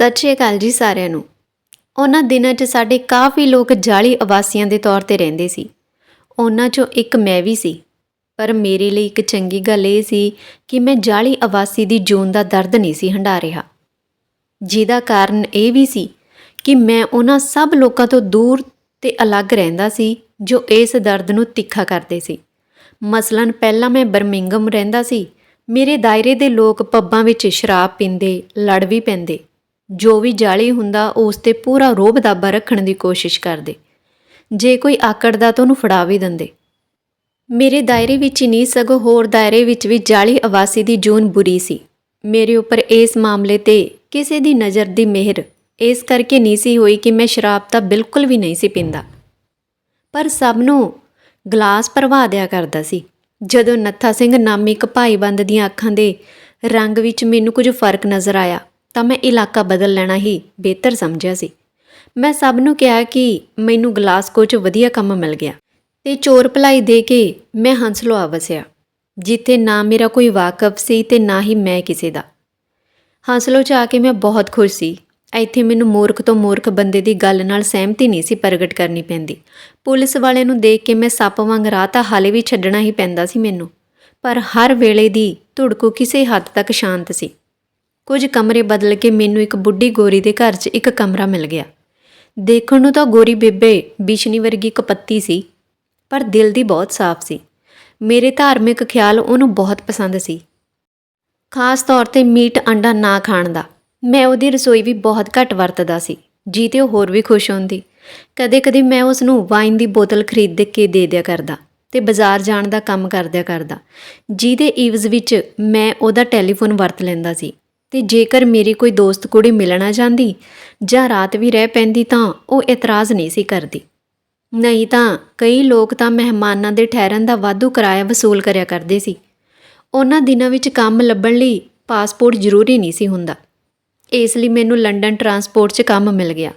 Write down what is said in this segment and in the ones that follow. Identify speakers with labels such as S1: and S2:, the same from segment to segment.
S1: ਸਤਿ ਸ਼੍ਰੀ ਅਕਾਲ ਜੀ ਸਾਰਿਆਂ ਨੂੰ। ਉਹਨਾਂ ਦਿਨਾਂ 'ਚ ਸਾਡੇ ਕਾਫੀ ਲੋਕ ਜਾਲੀ ਆਵਾਸੀਆਂ ਦੇ ਤੌਰ ਤੇ ਰਹਿੰਦੇ ਸੀ। ਉਹਨਾਂ 'ਚੋਂ ਇੱਕ ਮੈਂ ਵੀ ਸੀ। ਪਰ ਮੇਰੇ ਲਈ ਇੱਕ ਚੰਗੀ ਗੱਲ ਇਹ ਸੀ ਕਿ ਮੈਂ ਜਾਲੀ ਆਵਾਸੀ ਦੀ ਜੂਨ ਦਾ ਦਰਦ ਨਹੀਂ ਸੀ ਹੰਢਾ ਰਿਹਾ। ਜਿਹਦਾ ਕਾਰਨ ਇਹ ਵੀ ਸੀ ਕਿ ਮੈਂ ਉਹਨਾਂ ਸਭ ਲੋਕਾਂ ਤੋਂ ਦੂਰ ਤੇ ਅਲੱਗ ਰਹਿੰਦਾ ਸੀ ਜੋ ਇਸ ਦਰਦ ਨੂੰ ਤਿੱਖਾ ਕਰਦੇ ਸੀ। ਮਸਲਨ ਪਹਿਲਾਂ ਮੈਂ ਬਰਮਿੰਗਮ ਰਹਿੰਦਾ ਸੀ। ਮੇਰੇ ਦਾਇਰੇ ਦੇ ਲੋਕ ਪੱਬਾਂ ਵਿੱਚ ਸ਼ਰਾਬ ਪੀਂਦੇ, ਲੜ ਵੀ ਪੈਂਦੇ। ਜੋ ਵੀ ਜਾਲੀ ਹੁੰਦਾ, ਉਸ ਤੇ ਪੂਰਾ ਰੋਬ ਦਾਬਾ ਰੱਖਣ ਦੀ ਕੋਸ਼ਿਸ਼ ਕਰਦੇ। ਜੇ ਕੋਈ ਆਕੜਦਾ ਤਾਂ ਉਹਨੂੰ ਫੜਾ ਵੀ ਦਿੰਦੇ। ਮੇਰੇ ਦਾਇਰੇ ਵਿੱਚ ਹੀ ਨਹੀਂ, ਸਗੋਂ ਹੋਰ ਦਾਇਰੇ ਵਿੱਚ ਵੀ ਜਾਲੀ ਆਵਾਸੀ ਦੀ ਜੂਨ ਬੁਰੀ ਸੀ। ਮੇਰੇ ਉੱਪਰ ਇਸ ਮਾਮਲੇ ਤੇ ਕਿਸੇ ਦੀ ਨਜ਼ਰ ਦੀ ਮਿਹਰ ਇਸ ਕਰਕੇ ਨਹੀਂ ਸੀ ਹੋਈ ਕਿ ਮੈਂ ਸ਼ਰਾਬ ਤਾਂ ਬਿਲਕੁਲ ਵੀ ਨਹੀਂ ਸੀ ਪੀਂਦਾ। ਪਰ ਸਭ ਨੂੰ ਗਲਾਸ ਭਰਵਾ ਦਿਆ ਕਰਦਾ ਸੀ। ਜਦੋਂ ਨੱਥਾ ਸਿੰਘ ਨਾਮੀ ਇੱਕ ਭਾਈਬੰਦ ਦੀਆਂ ਅੱਖਾਂ ਦੇ ਰੰਗ ਵਿੱਚ ਮੈਨੂੰ ਕੁਝ ਫ਼ਰਕ ਨਜ਼ਰ ਆਇਆ ਤਾਂ ਮੈਂ ਇਲਾਕਾ ਬਦਲ ਲੈਣਾ ਹੀ ਬਿਹਤਰ ਸਮਝਿਆ ਸੀ। ਮੈਂ ਸਭ ਨੂੰ ਕਿਹਾ ਕਿ ਮੈਨੂੰ ਗਲਾਸਕੋ 'ਚ ਵਧੀਆ ਕੰਮ ਮਿਲ ਗਿਆ ਤੇ ਚੋਰ ਭਲਾਈ ਦੇ ਕੇ ਮੈਂ ਹੰਸਲੋ ਆ ਵਸਿਆ, ਜਿੱਥੇ ਨਾ ਮੇਰਾ ਕੋਈ ਵਾਕਫ ਸੀ ਤੇ ਨਾ ਹੀ ਮੈਂ ਕਿਸੇ ਦਾ। ਹੰਸਲੋ 'ਚ ਆ ਕੇ ਮੈਂ ਬਹੁਤ ਖੁਸ਼ ਸੀ। ਇੱਥੇ ਮੈਨੂੰ ਮੂਰਖ ਤੋਂ ਮੂਰਖ ਬੰਦੇ ਦੀ ਗੱਲ ਨਾਲ ਸਹਿਮਤੀ ਨਹੀਂ ਸੀ ਪ੍ਰਗਟ ਕਰਨੀ ਪੈਂਦੀ। ਪੁਲਿਸ ਵਾਲੇ ਨੂੰ ਦੇਖ ਕੇ ਮੈਂ ਸੱਪ ਵਾਂਗ ਰਾਹ ਤਾਂ ਹਾਲੇ ਵੀ ਛੱਡਣਾ ਹੀ ਪੈਂਦਾ ਸੀ ਮੈਨੂੰ, ਪਰ ਹਰ ਵੇਲੇ ਦੀ ਧੁੜਕੂ ਕਿਸੇ ਹੱਦ ਤੱਕ ਸ਼ਾਂਤ ਸੀ। ਕੁਝ ਕਮਰੇ ਬਦਲ ਕੇ ਮੈਨੂੰ ਇੱਕ ਬੁੱਢੀ ਗੋਰੀ ਦੇ ਘਰ 'ਚ ਇੱਕ ਕਮਰਾ ਮਿਲ ਗਿਆ। ਦੇਖਣ ਨੂੰ ਤਾਂ ਗੋਰੀ ਬੇਬੇ ਬਿਸ਼ਨੀ ਵਰਗੀ ਕਪੱਤੀ ਸੀ, ਪਰ ਦਿਲ ਦੀ ਬਹੁਤ ਸਾਫ਼ ਸੀ। ਮੇਰੇ ਧਾਰਮਿਕ ਖਿਆਲ ਉਹਨੂੰ ਬਹੁਤ ਪਸੰਦ ਸੀ। ਖਾਸ ਤੌਰ ਤੇ ਮੀਟ ਅੰਡਾ ਨਾ ਖਾਣ ਦਾ। ਮੈਂ ਉਹਦੀ ਰਸੋਈ ਵੀ ਬਹੁਤ ਘੱਟ ਵਰਤਦਾ ਸੀ, ਜੀ ਤੇ ਉਹ ਹੋਰ ਵੀ ਖੁਸ਼ ਹੁੰਦੀ। ਕਦੇ-ਕਦੇ ਮੈਂ ਉਸ ਨੂੰ ਵਾਈਨ ਦੀ ਬੋਤਲ ਖਰੀਦ ਕੇ ਦੇ ਦਿਆ ਕਰਦਾ ਤੇ ਬਾਜ਼ਾਰ ਜਾਣ ਦਾ ਕੰਮ ਕਰਦਿਆ ਕਰਦਾ। ਜਿਹਦੇ ਈਵਜ਼ ਵਿੱਚ ਮੈਂ ਉਹਦਾ ਟੈਲੀਫੋਨ ਵਰਤ ਲੈਂਦਾ ਸੀ। ਤੇ ਜੇਕਰ ਮੇਰੀ ਕੋਈ ਦੋਸਤ ਕੁੜੀ ਮਿਲਣਾ ਜਾਂਦੀ ਜਾਂ ਰਾਤ ਵੀ ਰਹਿ ਪੈਂਦੀ ਤਾਂ ਉਹ ਇਤਰਾਜ਼ ਨਹੀਂ ਸੀ ਕਰਦੀ। ਨਹੀਂ ਤਾਂ ਕਈ ਲੋਕ ਤਾਂ ਮਹਿਮਾਨਾਂ ਦੇ ਠਹਿਰਨ ਦਾ ਵਾਧੂ ਕਿਰਾਇਆ ਵਸੂਲ ਕਰਿਆ ਕਰਦੇ ਸੀ। ਉਹਨਾਂ ਦਿਨਾਂ ਵਿੱਚ ਕੰਮ ਲੱਭਣ ਲਈ ਪਾਸਪੋਰਟ ਜ਼ਰੂਰੀ ਨਹੀਂ ਸੀ ਹੁੰਦਾ। ਇਸ ਲਈ ਮੈਨੂੰ ਲੰਡਨ ਟਰਾਂਸਪੋਰਟ 'ਚ ਕੰਮ ਮਿਲ ਗਿਆ।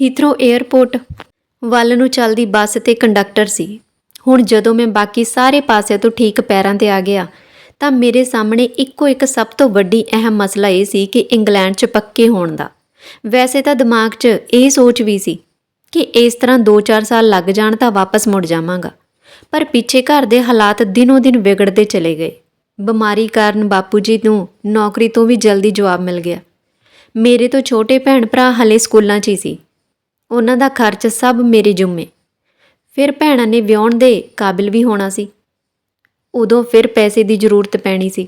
S1: ਹੀਥਰੋ 에ਅਰਪੋਰਟ ਵੱਲ ਨੂੰ ਚੱਲਦੀ ਬੱਸ ਤੇ ਕੰਡਕਟਰ ਸੀ। ਹੁਣ ਜਦੋਂ ਮੈਂ ਬਾਕੀ ਸਾਰੇ ਪਾਸਿਆਂ ਤੋਂ ਠੀਕ ਪੈਰਾਂ ਤੇ ਆ ਗਿਆ ਤਾਂ ਮੇਰੇ ਸਾਹਮਣੇ ਇੱਕੋ ਇੱਕ ਸਭ ਤੋਂ ਵੱਡੀ ਅਹਿਮ ਮਸਲਾ ਇਹ ਸੀ ਕਿ ਇੰਗਲੈਂਡ 'ਚ ਪੱਕੇ ਹੋਣ ਦਾ। ਵੈਸੇ ਤਾਂ ਦਿਮਾਗ 'ਚ ਇਹ ਸੋਚ ਵੀ ਸੀ ਕਿ ਇਸ ਤਰ੍ਹਾਂ 2-4 ਸਾਲ ਲੱਗ ਜਾਣ ਤਾਂ ਵਾਪਸ ਮੁੜ ਜਾਵਾਂਗਾ। ਪਰ ਪਿੱਛੇ ਘਰ ਦੇ ਹਾਲਾਤ ਦਿਨੋ ਦਿਨ ਵਿਗੜਦੇ ਚਲੇ ਗਏ। ਬਿਮਾਰੀ ਕਾਰਨ ਬਾਪੂ ਜੀ ਨੂੰ ਨੌਕਰੀ ਤੋਂ ਵੀ ਜਲਦੀ ਜਵਾਬ ਮਿਲ ਗਿਆ। ਮੇਰੇ ਤੋਂ ਛੋਟੇ ਭੈਣ ਭਰਾ ਹਲੇ ਸਕੂਲਾਂ 'ਚ ਹੀ ਸੀ। ਉਹਨਾਂ ਦਾ ਖਰਚ ਸਭ ਮੇਰੇ ਜੁੰਮੇ। ਫਿਰ ਭੈਣਾਂ ਨੇ ਵਿਆਹਣ ਦੇ ਕਾਬਿਲ ਵੀ ਹੋਣਾ ਸੀ। ਉਦੋਂ ਫਿਰ ਪੈਸੇ ਦੀ ਜ਼ਰੂਰਤ ਪੈਣੀ ਸੀ।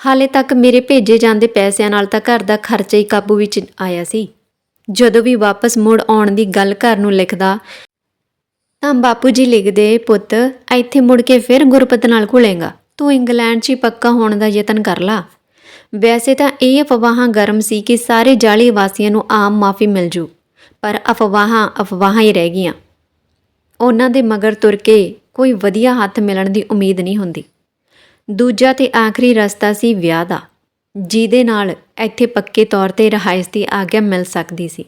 S1: ਹਾਲੇ ਤੱਕ ਮੇਰੇ ਭੇਜੇ ਜਾਂਦੇ ਪੈਸਿਆਂ ਨਾਲ ਤਾਂ ਘਰ ਦਾ ਖਰਚਾ ਹੀ ਕਾਬੂ ਵਿੱਚ ਆਇਆ ਸੀ। ਜਦੋਂ ਵੀ ਵਾਪਸ ਮੁੜ ਆਉਣ ਦੀ ਗੱਲ ਘਰ ਨੂੰ ਲਿਖਦਾ, ਤਾਂ ਬਾਪੂ ਜੀ ਲਿਖਦੇ, ਪੁੱਤ, ਇੱਥੇ ਮੁੜ ਕੇ ਫਿਰ ਗੁਰਪਤ ਨਾਲ ਘੁਲੇਗਾ। ਤੂੰ ਇੰਗਲੈਂਡ 'ਚ ਹੀ ਪੱਕਾ ਹੋਣ ਦਾ ਯਤਨ ਕਰ ਲਾ। ਵੈਸੇ ਤਾਂ ਇਹ ਅਫਵਾਹਾਂ ਗਰਮ ਸੀ ਕਿ ਸਾਰੇ ਜਾਲੀ ਵਾਸੀਆਂ ਨੂੰ ਆਮ ਮਾਫੀ ਮਿਲ ਜੂ, ਪਰ ਅਫਵਾਹਾਂ ਅਫਵਾਹਾਂ ਹੀ ਰਹਿ ਗਈਆਂ। ਉਹਨਾਂ ਦੇ ਮਗਰ ਤੁਰ ਕੇ ਕੋਈ ਵਧੀਆ ਹੱਥ ਮਿਲਣ ਦੀ ਉਮੀਦ ਨਹੀਂ ਹੁੰਦੀ। ਦੂਜਾ ਤੇ ਆਖਰੀ ਰਸਤਾ ਸੀ ਵਿਆਹ ਦਾ, ਜਿਹਦੇ ਨਾਲ ਇੱਥੇ ਪੱਕੇ ਤੌਰ ਤੇ ਰਹਾਇਸ਼ ਦੀ ਆਗਿਆ ਮਿਲ ਸਕਦੀ ਸੀ।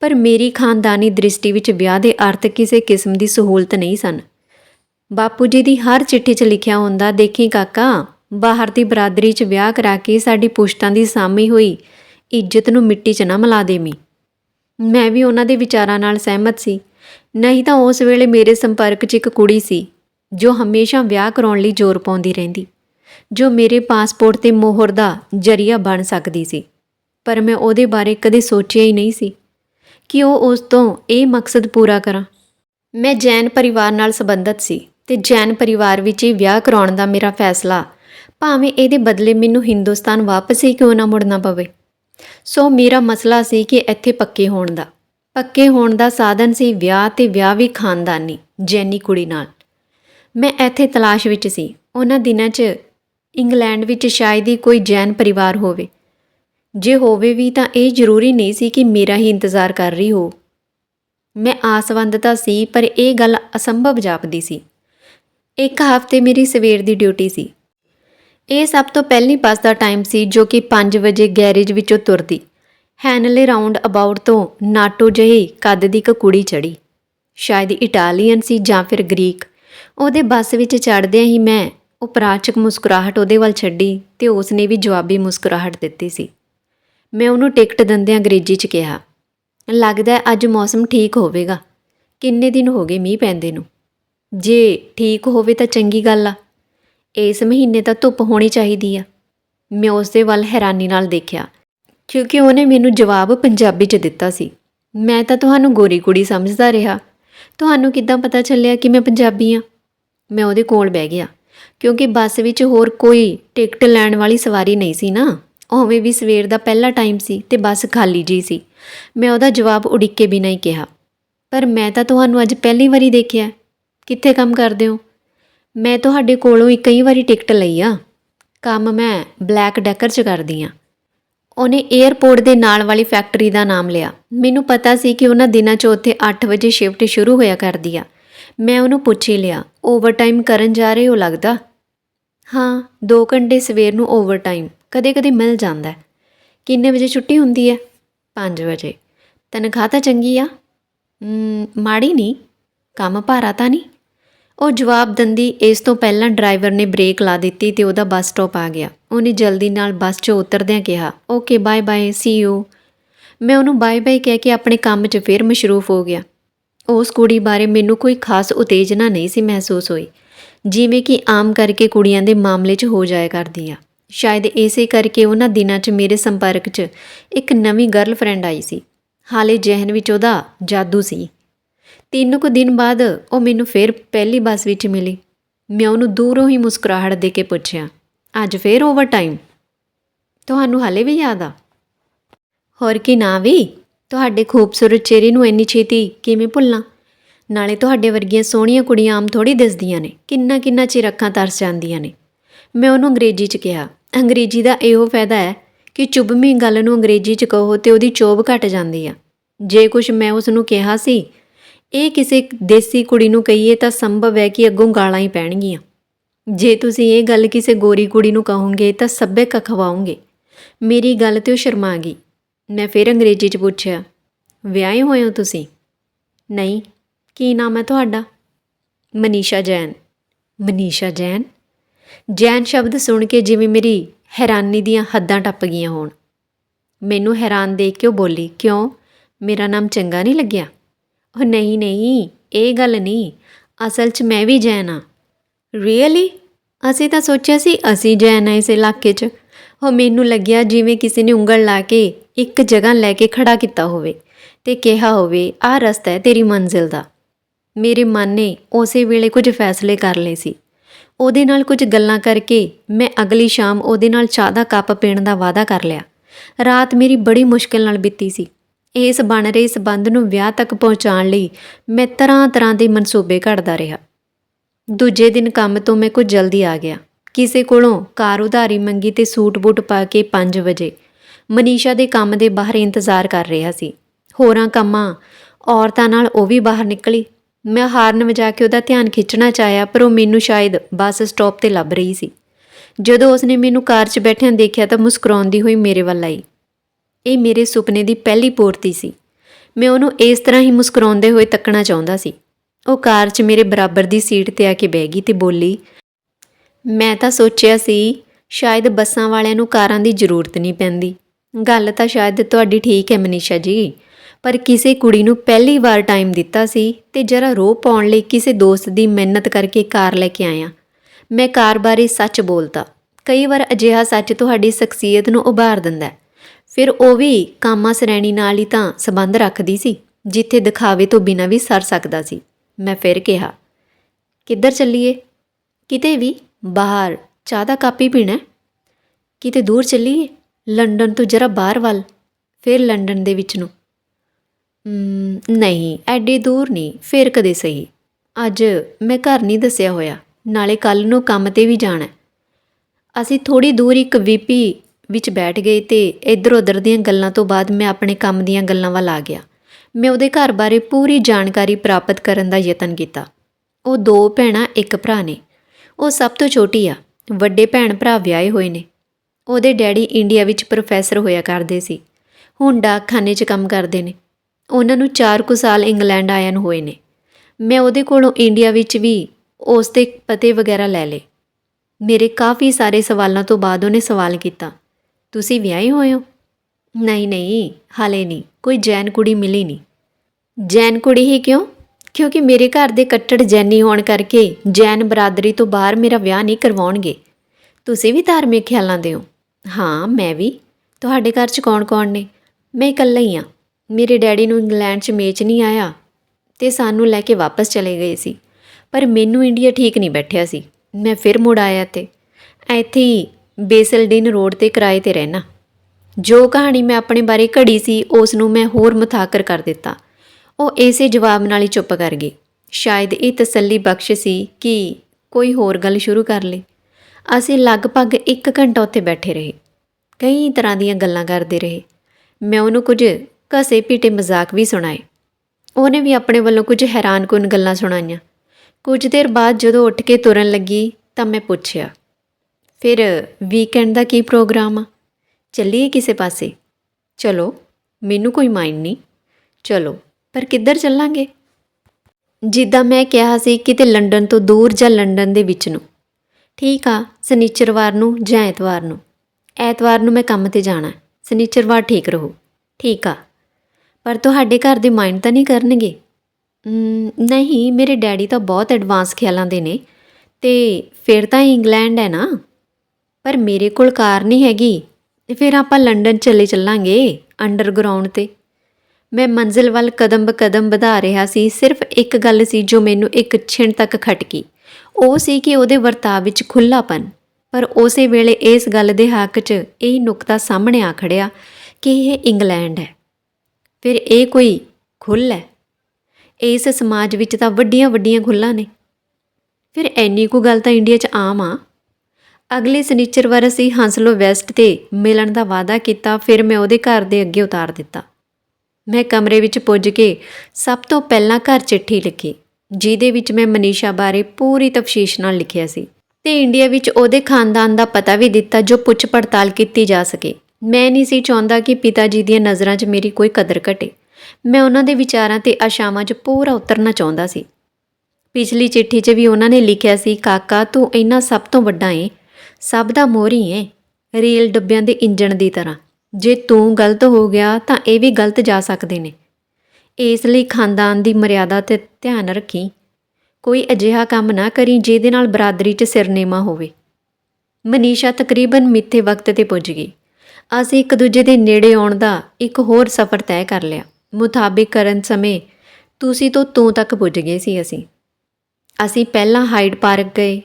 S1: ਪਰ ਮੇਰੀ ਖਾਨਦਾਨੀ ਦ੍ਰਿਸ਼ਟੀ ਵਿੱਚ ਵਿਆਹ ਦੇ ਅਰਥ ਕਿਸੇ ਕਿਸਮ ਦੀ ਸਹੂਲਤ ਨਹੀਂ ਸਨ। ਬਾਪੂ ਜੀ ਦੀ ਹਰ ਚਿੱਠੀ 'ਚ ਲਿਖਿਆ ਹੁੰਦਾ, ਦੇਖੀ ਕਾਕਾ, ਬਾਹਰ ਦੀ ਬਰਾਦਰੀ 'ਚ ਵਿਆਹ ਕਰਾ ਕੇ ਸਾਡੀ ਪੁਸ਼ਤਾਂ ਦੀ ਸਾਮੀ ਹੋਈ, ਇੱਜ਼ਤ ਨੂੰ ਮਿੱਟੀ 'ਚ ਨਾ ਮਿਲਾ ਦੇਵੀਂ। ਮੈਂ ਵੀ ਉਹਨਾਂ ਦੇ ਵਿਚਾਰਾਂ ਨਾਲ ਸਹਿਮਤ ਸੀ। ਨਹੀਂ ਤਾਂ ਉਸ ਵੇਲੇ ਮੇਰੇ ਸੰਪਰਕ 'ਚ ਇੱਕ ਕੁੜੀ ਸੀ, ਜੋ ਹਮੇਸ਼ਾ ਵਿਆਹ ਕਰਾਉਣ ਲਈ ਜ਼ੋਰ ਪਾਉਂਦੀ ਰਹਿੰਦੀ, ਜੋ ਮੇਰੇ ਪਾਸਪੋਰਟ ਤੇ ਮੋਹਰ ਦਾ ਜਰੀਆ ਬਣ ਸਕਦੀ ਸੀ। ਪਰ ਮੈਂ ਉਹਦੇ ਬਾਰੇ ਕਦੇ ਸੋਚਿਆ ਹੀ ਨਹੀਂ ਸੀ ਕਿ ਉਹ ਉਸ ਤੋਂ ਇਹ ਮਕਸਦ ਪੂਰਾ ਕਰਾਂ। ਮੈਂ ਜੈਨ ਪਰਿਵਾਰ ਨਾਲ ਸੰਬੰਧਿਤ ਸੀ ਤੇ ਜੈਨ ਪਰਿਵਾਰ ਵਿੱਚ ਹੀ ਵਿਆਹ ਕਰਾਉਣ ਦਾ ਮੇਰਾ ਫੈਸਲਾ ਭਾਵੇਂ ਇਹਦੇ ਬਦਲੇ ਮੈਨੂੰ ਹਿੰਦੁਸਤਾਨ ਵਾਪਸ ਹੀ ਕਿਉਂ ਨਾ ਮੁੜਨਾ ਪਵੇ। ਸੋ ਮੇਰਾ ਮਸਲਾ ਸੀ ਕਿ ਇੱਥੇ ਪੱਕੇ ਹੋਣ ਦਾ। ਪੱਕੇ ਹੋਣ ਦਾ ਸਾਧਨ ਸੀ ਵਿਆਹ ਤੇ ਵਿਆਹ ਵੀ ਖਾਨਦਾਨੀ, ਜੈਨੀ ਕੁੜੀ ਨਾਲ। ਮੈਂ ਇੱਥੇ ਤਲਾਸ਼ ਵਿੱਚ ਸੀ। ਉਹਨਾਂ ਦਿਨਾਂ 'ਚ ਇੰਗਲੈਂਡ ਵਿੱਚ ਸ਼ਾਇਦ ਹੀ ਕੋਈ ਜੈਨ ਪਰਿਵਾਰ ਹੋਵੇ। ਜੇ ਹੋਵੇ ਵੀ ਤਾਂ ਇਹ ਜ਼ਰੂਰੀ ਨਹੀਂ ਸੀ ਕਿ ਮੇਰਾ ਹੀ ਇੰਤਜ਼ਾਰ ਕਰ ਰਹੀ ਹੋ। ਮੈਂ ਆਸਵੰਦ ਤਾਂ ਸੀ, ਪਰ ਇਹ ਗੱਲ ਅਸੰਭਵ ਜਾਪਦੀ ਸੀ। ਇੱਕ ਹਫ਼ਤੇ ਮੇਰੀ ਸਵੇਰ ਦੀ ਡਿਊਟੀ ਸੀ। ਇਹ ਸਭ ਤੋਂ ਪਹਿਲੀ ਬੱਸ ਦਾ ਟਾਈਮ ਸੀ ਜੋ ਕਿ 5 ਵਜੇ ਗੈਰੇਜ ਵਿੱਚੋਂ ਤੁਰਦੀ। ਹੈਨਲੇ ਰਾਉਂਡ ਅਬਾਊਟ ਤੋਂ ਨਾਟੋ ਜਿਹੀ ਕੱਦ ਦੀ ਇੱਕ ਕੁੜੀ ਚੜੀ ਸ਼ਾਇਦ ਇਟਾਲੀਅਨ ਸੀ ਜਾਂ ਫਿਰ ਗ੍ਰੀਕ। ਉਹਦੇ ਬੱਸ ਵਿੱਚ ਚੜ੍ਹਦਿਆਂ ਹੀ ਮੈਂ ਉਹ ਪ੍ਰਾਚਕ ਮੁਸਕਰਾਹਟ ਉਹਦੇ ਵੱਲ ਛੱਡੀ ਤੇ ਉਸਨੇ ਵੀ ਜਵਾਬੀ ਮੁਸਕਰਾਹਟ ਦਿੱਤੀ ਸੀ। ਮੈਂ ਉਹਨੂੰ ਟਿਕਟ ਦਿੰਦਿਆਂ ਅੰਗਰੇਜ਼ੀ 'ਚ ਕਿਹਾ, ਲੱਗਦਾ ਅੱਜ ਮੌਸਮ ਠੀਕ ਹੋਵੇਗਾ। ਕਿੰਨੇ ਦਿਨ ਹੋ ਗਏ ਮੀਂਹ ਪੈਂਦੇ ਨੂੰ? ਜੇ ਠੀਕ ਹੋਵੇ ਤਾਂ ਚੰਗੀ ਗੱਲ ਆ। ਇਸ ਮਹੀਨੇ ਤਾਂ ਧੁੱਪ ਹੋਣੀ ਚਾਹੀਦੀ ਆ। ਮੈਂ ਉਸ ਦੇ ਵੱਲ ਹੈਰਾਨੀ ਨਾਲ ਦੇਖਿਆ। ਕਿਉਂਕਿ ਉਹਨੇ ਮੈਨੂੰ ਜਵਾਬ ਪੰਜਾਬੀ 'ਚ ਦਿੱਤਾ ਸੀ। ਮੈਂ ਤਾਂ ਤੁਹਾਨੂੰ ਗੋਰੀ ਕੁੜੀ ਸਮਝਦਾ ਰਿਹਾ। ਤੁਹਾਨੂੰ ਕਿੱਦਾਂ ਪਤਾ ਚੱਲਿਆ ਕਿ ਮੈਂ ਪੰਜਾਬੀ ਆ? ਮੈਂ ਉਹਦੇ ਕੋਲ ਬਹਿ ਗਿਆ। ਕਿਉਂਕਿ ਬੱਸ ਵਿੱਚ ਹੋਰ ਕੋਈ ਟਿਕਟ ਲੈਣ ਵਾਲੀ ਸਵਾਰੀ ਨਹੀਂ ਸੀ ਨਾ। ਉਵੇਂ ਵੀ ਸਵੇਰ ਦਾ ਪਹਿਲਾ ਟਾਈਮ ਸੀ ਤੇ ਬੱਸ ਖਾਲੀ ਜੀ ਸੀ। ਮੈਂ ਉਹਦਾ ਜਵਾਬ ਉਡੀਕੇ ਬਿਨਾਂ ਹੀ ਕਿਹਾ। ਪਰ ਮੈਂ ਤਾਂ ਤੁਹਾਨੂੰ ਅੱਜ ਪਹਿਲੀ ਵਾਰੀ ਦੇਖਿਆ। ਕਿੱਥੇ ਕੰਮ ਕਰਦੇ ਹੋ? ਮੈਂ ਤੁਹਾਡੇ ਕੋਲੋਂ ਹੀ ਕਈ ਵਾਰੀ ਟਿਕਟ ਲਈ ਆ। ਕੰਮ ਮੈਂ ਬਲੈਕ ਡੈਕਰ 'ਚ ਕਰਦੀ ਆ। ਉਹਨੇ 에ਅਰਪੋਰਟ ਦੇ ਨਾਲ ਵਾਲੀ ਫੈਕਟਰੀ ਦਾ ਨਾਮ ਲਿਆ। ਮੈਨੂੰ ਪਤਾ ਸੀ ਕਿ ਉਹਨਾਂ ਦਿਨਾਂ 'ਚ ਉੱਥੇ 8 ਵਜੇ ਸ਼ਿਫਟ ਸ਼ੁਰੂ ਹੋਇਆ ਕਰਦੀ ਆ। ਮੈਂ ਉਹਨੂੰ ਪੁੱਛ ਹੀ ਲਿਆ ਓਵਰਟਾਈਮ ਕਰਨ ਜਾ ਰਹੇ ਹੋ ਲੱਗਦਾ? ਹਾਂ 2 ਘੰਟੇ ਸਵੇਰ ਨੂੰ ਓਵਰਟਾਈਮ ਕਦੇ-ਕਦੇ ਮਿਲ ਜਾਂਦਾ ਕਿੰਨੇ ਵਜੇ ਛੁੱਟੀ ਹੁੰਦੀ ਹੈ? 5 ਵਜੇ। ਤਨਖਾਹ ਤਾਂ ਚੰਗੀ ਆ? ਮਾੜੀ ਨਹੀਂ। ਕੰਮ ਭਾਰਾ ਤਾਂ ਨਹੀਂ? ਉਹ ਜਵਾਬ ਦਿੰਦੀ ਇਸ ਤੋਂ ਪਹਿਲਾਂ ਡਰਾਈਵਰ ਨੇ ਬ੍ਰੇਕ ਲਾ ਦਿੱਤੀ ਤੇ ਉਹਦਾ ਬੱਸ ਸਟਾਪ ਆ ਗਿਆ। ਉਹਨੇ ਜਲਦੀ ਨਾਲ ਬੱਸ 'ਚੋਂ ਉਤਰਦਿਆਂ ਕਿਹਾ, okay, bye bye, see you ਮੈਂ ਉਹਨੂੰ ਬਾਏ ਬਾਏ ਕਹਿ ਕੇ ਆਪਣੇ ਕੰਮ 'ਚ ਫਿਰ ਮਸ਼ਰੂਫ ਹੋ ਗਿਆ। ਉਸ ਕੁੜੀ ਬਾਰੇ ਮੈਨੂੰ ਕੋਈ ਖਾਸ ਉਤੇਜਨਾ ਨਹੀਂ ਸੀ ਮਹਿਸੂਸ ਹੋਈ, ਜਿਵੇਂ ਕਿ ਆਮ ਕਰਕੇ ਕੁੜੀਆਂ ਦੇ ਮਾਮਲੇ 'ਚ ਹੋ ਜਾਇਆ ਕਰਦੀ ਆ ਸ਼ਾਇਦ ਇਸੇ ਕਰਕੇ ਉਹਨਾਂ ਦਿਨਾਂ 'ਚ ਮੇਰੇ ਸੰਪਰਕ 'ਚ ਇੱਕ ਨਵੀਂ ਗਰਲਫ੍ਰੈਂਡ ਆਈ ਸੀ। ਹਾਲੇ ਜ਼ਿਹਨ ਵਿੱਚ ਉਹਦਾ ਜਾਦੂ ਸੀ। ਤਿੰਨ ਕੁ ਦਿਨ ਬਾਅਦ ਉਹ ਮੈਨੂੰ ਫਿਰ ਪਹਿਲੀ ਬੱਸ ਵਿੱਚ ਮਿਲੀ। ਮੈਂ ਉਹਨੂੰ ਦੂਰੋਂ ਹੀ ਮੁਸਕਰਾਹਟ ਦੇ ਕੇ ਪੁੱਛਿਆ ਅੱਜ ਫੇਰ ਓਵਰਟਾਈਮ ਤੁਹਾਨੂੰ ਹਾਲੇ ਵੀ ਯਾਦ ਆ? ਹੋਰ ਕੀ ਨਾ ਵੀ? ਤੁਹਾਡੇ ਖੂਬਸੂਰਤ ਚਿਹਰੇ ਨੂੰ ਇੰਨੀ ਛੇਤੀ ਕਿਵੇਂ ਭੁੱਲਾਂ? ਨਾਲੇ ਤੁਹਾਡੇ ਵਰਗੀਆਂ ਸੋਹਣੀਆਂ ਕੁੜੀਆਂ ਆਮ ਥੋੜੀ ਦਿਸਦੀਆਂ ਨੇ। ਕਿੰਨਾ ਕਿੰਨਾ ਚਿਰ ਅੱਖਾਂ ਤਰਸ ਜਾਂਦੀਆਂ ਨੇ। ਮੈਂ ਉਹਨੂੰ ਅੰਗਰੇਜ਼ੀ 'ਚ ਕਿਹਾ। ਅੰਗਰੇਜ਼ੀ ਦਾ ਇਹੋ ਫਾਇਦਾ ਹੈ ਕਿ ਚੁਭਵੀਂ ਗੱਲ ਨੂੰ ਅੰਗਰੇਜ਼ੀ 'ਚ ਕਹੋ ਤੇ ਉਹਦੀ ਚੋਭ ਘਟ ਜਾਂਦੀ ਆ। ਜੇ ਕੁਝ ਮੈਂ ਉਸ ਨੂੰ ਕਿਹਾ ਸੀ, ਇਹ ਕਿਸੇ ਦੇਸੀ ਕੁੜੀ ਨੂੰ ਕਹੀਏ ਤਾਂ ਸੰਭਵ ਹੈ ਕਿ ਅੱਗੋਂ ਗਾਲਾਂ ਹੀ ਪੈਣਗੀਆਂ। ਜੇ ਤੁਸੀਂ ਇਹ ਗੱਲ ਕਿਸੇ ਗੋਰੀ ਕੁੜੀ ਨੂੰ ਕਹੋਗੇ ਤਾਂ ਸੱਬੇ ਖਵਾਓਗੇ ਮੇਰੀ ਗੱਲ ਤੇ ਉਹ ਸ਼ਰਮਾ ਗਈ। ਮੈਂ ਫਿਰ ਅੰਗਰੇਜ਼ੀ 'ਚ ਪੁੱਛਿਆ, ਵਿਆਹੇ ਹੋਏ ਹੋ ਤੁਸੀਂ? ਨਹੀਂ। ਕੀ ਨਾਮ ਹੈ ਤੁਹਾਡਾ? ਮਨੀਸ਼ਾ ਜੈਨ। ਮਨੀਸ਼ਾ ਜੈਨ? ਜੈਨ ਸ਼ਬਦ ਸੁਣ ਕੇ ਜਿਵੇਂ ਮੇਰੀ ਹੈਰਾਨੀ ਦੀਆਂ ਹੱਦਾਂ ਟੱਪ ਗਈਆਂ ਹੋਣ। ਮੈਨੂੰ ਹੈਰਾਨ ਦੇਖ ਕੇ ਉਹ ਬੋਲੀ, ਕਿਉਂ? ਮੇਰਾ ਨਾਮ ਚੰਗਾ ਨਹੀਂ ਲੱਗਿਆ? ਉਹ ਨਹੀਂ ਨਹੀਂ। ਇਹ ਗੱਲ ਨਹੀਂ। ਅਸਲ 'ਚ ਮੈਂ ਵੀ ਜੈਨ ਆ ਰੀਅਲੀ ਅਸੀਂ ਤਾਂ ਸੋਚਿਆ ਸੀ ਅਸੀਂ ਜੈਨ ਆ ਇਸ ਇਲਾਕੇ 'ਚ। ਉਹ ਮੈਨੂੰ ਲੱਗਿਆ ਜਿਵੇਂ ਕਿਸੇ ਨੇ ਉਂਗਲ ਲਾ ਕੇ ਇੱਕ ਜਗ੍ਹਾ ਲੈ ਕੇ ਖੜਾ ਕੀਤਾ ਹੋਵੇ ਤੇ ਕਿਹਾ ਹੋਵੇ ਆਹ ਰਸਤਾ ਹੈ ਤੇਰੀ ਮੰਜ਼ਿਲ ਦਾ। ਮੇਰੇ ਮਨ ਨੇ ਉਸੇ ਵੇਲੇ ਕੁਝ ਫੈਸਲੇ ਕਰ ਲਏ ਸੀ। ਉਹਦੇ ਨਾਲ ਕੁਝ ਗੱਲਾਂ ਕਰਕੇ ਮੈਂ ਅਗਲੀ ਸ਼ਾਮ ਉਹਦੇ ਨਾਲ ਚਾਹ ਦਾ ਕੱਪ ਪੀਣ ਦਾ ਵਾਅਦਾ ਕਰ ਲਿਆ। ਰਾਤ ਮੇਰੀ ਬੜੀ ਮੁਸ਼ਕਿਲ ਨਾਲ ਬੀਤੀ ਸੀ। ਇਸ ਬਣ ਰਹੇ ਸਬੰਧ ਨੂੰ ਵਿਆਹ ਤੱਕ ਪਹੁੰਚਾਉਣ ਲਈ ਮੈਂ ਤਰ੍ਹਾਂ ਤਰ੍ਹਾਂ ਦੇ ਮਨਸੂਬੇ ਘੜਦਾ ਰਿਹਾ। ਦੂਜੇ ਦਿਨ ਕੰਮ ਤੋਂ ਮੈਂ ਕੁਝ ਜਲਦੀ ਆ ਗਿਆ। ਕਿਸੇ ਕੋਲੋਂ ਕਾਰ ਉਧਾਰੀ ਮੰਗੀ ਤੇ ਸੂਟ ਬੂਟ ਪਾ ਕੇ 5 ਵਜੇ। ਮਨੀਸ਼ਾ ਦੇ ਕੰਮ ਦੇ ਬਾਹਰ ਇੰਤਜ਼ਾਰ ਕਰ ਰਿਹਾ ਸੀ। ਹੋਰਾਂ ਕੰਮਾਂ, ਔਰਤਾਂ ਨਾਲ ਉਹ ਵੀ ਬਾਹਰ ਨਿਕਲੀ। ਮੈਂ ਹਾਰਨ ਵਜਾ ਕੇ ਉਹਦਾ ਧਿਆਨ ਖਿੱਚਣਾ ਚਾਹਿਆ, ਪਰ ਉਹ ਮੈਨੂੰ ਸ਼ਾਇਦ ਬੱਸ ਸਟਾਪ ਤੇ ਲੱਭ ਰਹੀ ਸੀ। ਜਦੋਂ ਉਸਨੇ ਮੈਨੂੰ ਕਾਰ 'ਚ ਬੈਠਿਆਂ ਦੇਖਿਆ ਤਾਂ ਮੁਸਕਰਾਉਂਦੀ ਹੋਈ ਮੇਰੇ ਵੱਲ ਆਈ। ਇਹ ਮੇਰੇ ਸੁਪਨੇ ਦੀ ਪਹਿਲੀ ਪੂਰਤੀ ਸੀ। ਮੈਂ ਉਹਨੂੰ ਇਸ ਤਰ੍ਹਾਂ ਹੀ ਮੁਸਕਰਾਉਂਦੇ ਹੋਏ ਤੱਕਣਾ ਚਾਹੁੰਦਾ ਸੀ। ਉਹ ਕਾਰ 'ਚ ਮੇਰੇ ਬਰਾਬਰ ਦੀ ਸੀਟ ਤੇ ਆ ਕੇ ਬਹਿ ਗਈ ਤੇ ਬੋਲੀ, ਮੈਂ ਤਾਂ ਸੋਚਿਆ ਸੀ ਸ਼ਾਇਦ ਬੱਸਾਂ ਵਾਲਿਆਂ ਨੂੰ ਕਾਰਾਂ ਦੀ ਜ਼ਰੂਰਤ ਨਹੀਂ ਪੈਂਦੀ। ਗੱਲ ਤਾਂ ਸ਼ਾਇਦ ਤੁਹਾਡੀ ਠੀਕ ਹੈ ਮਨੀਸ਼ਾ ਜੀ, ਪਰ ਕਿਸੇ ਕੁੜੀ ਨੂੰ ਪਹਿਲੀ ਵਾਰ ਟਾਈਮ ਦਿੱਤਾ ਸੀ ਤੇ ਜਰਾ ਰੋਹ ਪਾਉਣ ਲਈ ਕਿਸੇ ਦੋਸਤ ਦੀ ਮਿਹਨਤ ਕਰਕੇ ਕਾਰ ਲੈ ਕੇ ਆਇਆ। ਮੈਂ ਕਾਰ ਬਾਰੇ ਸੱਚ ਬੋਲਤਾ। ਕਈ ਵਾਰ ਅਜਿਹਾ ਸੱਚ ਤੁਹਾਡੀ ਸ਼ਖਸੀਅਤ ਨੂੰ ਉਭਾਰ ਦਿੰਦਾ ਫਿਰ ਉਹ ਵੀ ਕਾਮਾ ਸ਼੍ਰੇਣੀ ਨਾਲ ਹੀ ਤਾਂ ਸੰਬੰਧ ਰੱਖਦੀ ਸੀ, ਜਿੱਥੇ ਦਿਖਾਵੇ ਤੋਂ ਬਿਨਾਂ ਵੀ ਸਰ ਸਕਦਾ ਸੀ। ਮੈਂ ਫਿਰ ਕਿਹਾ, ਕਿੱਧਰ ਚੱਲੀਏ? ਕਿਤੇ ਵੀ ਬਾਹਰ ਚਾਹ ਦਾ ਕੱਪ ਹੀ ਪੀਣਾ ਕਿਤੇ ਦੂਰ ਚੱਲੀਏ? ਲੰਡਨ ਤੋਂ ਜਰਾ ਬਾਹਰ ਵੱਲ, ਫਿਰ ਲੰਡਨ ਦੇ ਵਿੱਚ ਨੂੰ। ਨਹੀਂ, ਐਡੀ ਦੂਰ ਨਹੀਂ, ਫਿਰ ਕਦੇ ਸਹੀ। ਅੱਜ ਮੈਂ ਘਰ ਨਹੀਂ ਦੱਸਿਆ ਹੋਇਆ, ਨਾਲੇ ਕੱਲ ਨੂੰ ਕੰਮ ਤੇ ਵੀ ਜਾਣਾ ਅਸੀਂ ਥੋੜੀ ਦੂਰ ਇੱਕ ਵੀਪੀ ਵਿੱਚ ਬੈਠ ਗਏ ਤੇ ਇੱਧਰ ਉੱਧਰ ਦੀਆਂ ਗੱਲਾਂ ਤੋਂ ਬਾਅਦ ਮੈਂ ਆਪਣੇ ਕੰਮ ਦੀਆਂ ਗੱਲਾਂ ਵੱਲ ਆ ਗਿਆ। ਮੈਂ ਉਹਦੇ ਘਰ ਬਾਰੇ ਪੂਰੀ ਜਾਣਕਾਰੀ ਪ੍ਰਾਪਤ ਕਰਨ ਦਾ ਯਤਨ ਕੀਤਾ। ਉਹ ਦੋ ਭੈਣਾਂ, ਇੱਕ ਭਰਾ ਨੇ। ਉਹ ਸਭ ਤੋਂ ਛੋਟੀ ਆ। ਵੱਡੇ ਭੈਣ ਭਰਾ ਵਿਆਹੇ ਹੋਏ ਨੇ। ਉਹਦੇ ਡੈਡੀ ਇੰਡੀਆ ਵਿੱਚ ਪ੍ਰੋਫੈਸਰ ਹੋਇਆ ਕਰਦੇ ਸੀ। ਹੁਣ ਡਾਕਖਾਨੇ 'ਚ ਕੰਮ ਕਰਦੇ ਨੇ। ਉਹਨਾਂ ਨੂੰ 4 ਕੁ ਸਾਲ ਇੰਗਲੈਂਡ ਆਇਆਂ ਨੂੰ ਹੋਏ ਨੇ। ਮੈਂ ਉਹਦੇ ਕੋਲੋਂ ਇੰਡੀਆ ਵਿੱਚ ਵੀ ਉਸ ਦੇ ਪਤੇ ਵਗੈਰਾ ਲੈ ਲਏ। ਮੇਰੇ ਕਾਫੀ ਸਾਰੇ ਸਵਾਲਾਂ ਤੋਂ ਬਾਅਦ ਉਹਨੇ ਸਵਾਲ ਕੀਤਾ, ਤੁਸੀਂ ਵਿਆਹੇ ਹੋਏ ਹੋ? ਨਹੀਂ ਨਹੀਂ ਹਾਲੇ ਨਹੀਂ ਕੋਈ ਜੈਨ ਕੁੜੀ ਮਿਲੀ ਨਹੀਂ ਜੈਨ ਕੁੜੀ ਹੀ ਕਿਉਂ ਕਿਉਂਕਿ ਮੇਰੇ ਘਰ ਦੇ ਕੱਟੜ ਜੈਨੀ ਹੋਣ ਕਰਕੇ ਜੈਨ ਬਰਾਦਰੀ ਤੋਂ ਬਾਹਰ ਮੇਰਾ ਵਿਆਹ ਨਹੀਂ ਕਰਵਾਉਣਗੇ ਤੁਸੀਂ ਵੀ ਧਾਰਮਿਕ ਖਿਆਲਾਂ ਦੇ ਹੋ ਹਾਂ ਮੈਂ ਵੀ ਤੁਹਾਡੇ ਘਰ 'ਚ ਕੌਣ-ਕੌਣ ਨੇ ਮੈਂ ਇਕੱਲਾ ਹੀ ਆ ਮੇਰੇ ਡੈਡੀ ਨੂੰ ਇੰਗਲੈਂਡ 'ਚ ਮੇਚ ਨਹੀਂ ਆਇਆ ਤੇ ਸਾਨੂੰ ਲੈ ਕੇ ਵਾਪਸ ਚਲੇ ਗਏ ਸੀ ਪਰ ਮੈਨੂੰ ਇੰਡੀਆ ਠੀਕ ਨਹੀਂ ਬੈਠਿਆ ਸੀ ਮੈਂ ਫਿਰ ਮੁੜ ਆਇਆ ਤੇ ਇੱਥੇ ਹੀ ਬੇਸਲਡਿਨ ਰੋਡ ਤੇ ਕਿਰਾਏ ਤੇ ਰਹਿਣਾ ਜੋ ਕਹਾਣੀ ਮੈਂ ਆਪਣੇ ਬਾਰੇ ਘੜੀ ਸੀ ਉਸ ਨੂੰ ਮੈਂ ਹੋਰ ਮੁਥਾਕਰ ਕਰ ਦਿੱਤਾ। ਉਹ ਇਸੇ ਜਵਾਬ ਨਾਲ ਹੀ ਚੁੱਪ ਕਰ ਗਈ। ਸ਼ਾਇਦ ਇਹ ਤਸੱਲੀ ਬਖਸ਼ ਸੀ ਕਿ ਕੋਈ ਹੋਰ ਗੱਲ ਸ਼ੁਰੂ ਕਰ ਲੇ। ਅਸੀਂ ਲਗਭਗ 1 ਘੰਟਾ ਉੱਥੇ ਬੈਠੇ ਰਹੇ। ਕਈ ਤਰ੍ਹਾਂ ਦੀਆਂ ਗੱਲਾਂ ਕਰਦੇ ਰਹੇ। ਮੈਂ ਉਹਨੂੰ ਕੁਝ ਘਸੇ ਪੀਟੇ ਮਜ਼ਾਕ ਵੀ ਸੁਣਾਏ। ਉਹਨੇ ਵੀ ਆਪਣੇ ਵੱਲੋਂ ਕੁਝ ਹੈਰਾਨਕੁਨ ਗੱਲਾਂ ਸੁਣਾਈਆਂ। ਕੁਝ ਦੇਰ ਬਾਅਦ ਜਦੋਂ ਉੱਠ ਕੇ ਤੁਰਨ ਲੱਗੀ ਤਾਂ ਮੈਂ ਪੁੱਛਿਆ, ਫਿਰ ਵੀਕਐਂਡ ਦਾ ਕੀ ਪ੍ਰੋਗਰਾਮ ਆ? ਚੱਲੀਏ ਕਿਸੇ ਪਾਸੇ? ਚਲੋ, ਮੈਨੂੰ ਕੋਈ ਮਾਈਂਡ ਨਹੀਂ। ਚਲੋ, ਪਰ ਕਿੱਧਰ ਚੱਲਾਂਗੇ? ਜਿੱਦਾਂ ਮੈਂ ਕਿਹਾ ਸੀ, ਕਿਤੇ ਲੰਡਨ ਤੋਂ ਦੂਰ ਜਾਂ ਲੰਡਨ ਦੇ ਵਿੱਚ ਨੂੰ। ਠੀਕ ਆ, ਸਨੀਚਰਵਾਰ ਨੂੰ ਜਾਂ ਐਤਵਾਰ ਨੂੰ। ਐਤਵਾਰ ਨੂੰ ਮੈਂ ਕੰਮ ਤੇ ਜਾਣਾ, ਸਨੀਚਰਵਾਰ ਠੀਕ ਰਹੋ। ਠੀਕ ਆ। ਪਰ ਤੁਹਾਡੇ ਘਰ ਦੇ ਮਾਈਂਡ ਤਾਂ ਨਹੀਂ ਕਰਨਗੇ? ਨਹੀਂ, ਮੇਰੇ ਡੈਡੀ ਤਾਂ ਬਹੁਤ ਐਡਵਾਂਸ ਖਿਆਲਾਂ ਦੇ ਨੇ, ਤੇ ਫਿਰ ਤਾਂ ਇੰਗਲੈਂਡ ਹੈ ਨਾ। ਪਰ ਮੇਰੇ ਕੋਲ ਕਾਰ ਨਹੀਂ ਹੈਗੀ। ਤੇ ਫਿਰ ਆਪਾਂ ਲੰਡਨ ਚਲੇ ਚੱਲਾਂਗੇ ਅੰਡਰਗਰਾਉਂਡ ਤੇ। ਮੈਂ ਮੰਜ਼ਿਲ ਵੱਲ ਕਦਮ ਬ ਕਦਮ ਵਧਾ ਰਿਹਾ ਸੀ, ਸਿਰਫ ਇੱਕ ਗੱਲ ਸੀ ਜੋ ਮੈਨੂੰ ਇੱਕ ਛਿਣ ਤੱਕ ਖਟਕੀ। ਉਹ ਸੀ ਕਿ ਉਹਦੇ ਵਰਤਾਅ ਵਿੱਚ ਖੁੱਲਾਪਨ ਪਰ ਉਸੇ ਵੇਲੇ ਇਸ ਗੱਲ ਦੇ ਹੱਕ 'ਚ ਇਹ ਨੁਕਤਾ ਸਾਹਮਣੇ ਆ ਖੜਿਆ ਕਿ ਇਹ ਇੰਗਲੈਂਡ ਹੈ। ਫਿਰ ਇਹ ਕੋਈ ਖੁੱਲ੍ਹ ਹੈ? ਇਸ ਸਮਾਜ ਵਿੱਚ ਤਾਂ ਵੱਡੀਆਂ ਵੱਡੀਆਂ ਖੁੱਲ੍ਹਾਂ ਨੇ। ਫਿਰ ਐਨੀ ਕੁ ਗੱਲ ਤਾਂ ਇੰਡੀਆ 'ਚ ਆਮ ਆ। ਅਗਲੇ ਸਨੀਚਰਵਾਰ ਅਸੀਂ ਹੰਸਲੋ ਵੈਸਟ ਤੇ ਮਿਲਣ ਦਾ ਵਾਅਦਾ ਕੀਤਾ, ਫਿਰ ਮੈਂ ਉਹਦੇ ਘਰ ਦੇ ਅੱਗੇ ਉਤਾਰ ਦਿੱਤਾ। ਮੈਂ ਕਮਰੇ ਵਿੱਚ ਪੁੱਜ ਕੇ ਸਭ ਤੋਂ ਪਹਿਲਾਂ ਘਰ ਚਿੱਠੀ ਲਿਖੀ, ਜਿਹਦੇ ਵਿੱਚ ਮੈਂ ਮਨੀਸ਼ਾ ਬਾਰੇ ਪੂਰੀ ਤਫਸੀਸ਼ ਨਾਲ ਲਿਖਿਆ ਸੀ। ਤੇ ਇੰਡੀਆ ਵਿੱਚ ਉਹਦੇ ਖਾਨਦਾਨ ਦਾ ਪਤਾ ਵੀ ਦਿੱਤਾ ਜੋ ਪੁੱਛ ਪੜਤਾਲ ਕੀਤੀ ਜਾ ਸਕੇ। ਮੈਂ ਨਹੀਂ ਸੀ ਚਾਹੁੰਦਾ ਕਿ ਪਿਤਾ ਜੀ ਦੀਆਂ ਨਜ਼ਰਾਂ 'ਚ ਮੇਰੀ ਕੋਈ ਕਦਰ ਘਟੇ। ਮੈਂ ਉਹਨਾਂ ਦੇ ਵਿਚਾਰਾਂ ਤੇ ਆਸ਼ਾਵਾਂ 'ਚ ਪੂਰਾ ਉਤਰਨਾ ਚਾਹੁੰਦਾ ਸੀ। ਪਿਛਲੀ ਚਿੱਠੀ 'ਚ ਵੀ ਉਹਨਾਂ ਨੇ ਲਿਖਿਆ ਸੀ, ਕਾਕਾ, ਤੂੰ ਇੰਨਾ ਸਭ ਤੋਂ ਵੱਡਾ ਏ। ਸਭ ਦਾ ਮੋਹਰੀ ਏ, ਰੇਲ ਡੱਬਿਆਂ ਦੇ ਇੰਜਣ ਦੀ ਤਰ੍ਹਾਂ। ਜੇ ਤੂੰ ਗਲਤ ਹੋ ਗਿਆ ਤਾਂ ਇਹ ਵੀ ਗਲਤ ਜਾ ਸਕਦੇ ਨੇ। ਇਸ ਲਈ ਖਾਨਦਾਨ ਦੀ ਮਰਿਆਦਾ ਤੇ ਧਿਆਨ ਰੱਖੀ। ਕੋਈ ਅਜਿਹਾ ਕੰਮ ਨਾ ਕਰੀ ਜਿਹਦੇ ਨਾਲ ਬਰਾਦਰੀ 'ਚ ਸਿਰਨੇਮਾ ਹੋਵੇ। ਮਨੀਸ਼ਾ ਤਕਰੀਬਨ ਮਿੱਥੇ ਵਕਤ ਤੇ ਪੁੱਜ ਗਈ। ਅਸੀਂ ਇੱਕ ਦੂਜੇ ਦੇ ਨੇੜੇ ਆਉਣ ਦਾ ਇੱਕ ਹੋਰ ਸਫ਼ਰ ਤੈਅ ਕਰ ਲਿਆ। ਮੁਤਾਬਿਕ ਕਰਨ ਸਮੇਂ ਤੁਸੀਂ ਤੋਂ ਤੂੰ ਤੱਕ ਪੁੱਜ ਗਏ ਸੀ ਅਸੀਂ। ਅਸੀਂ ਪਹਿਲਾਂ ਹਾਈਡ ਪਾਰਕ ਗਏ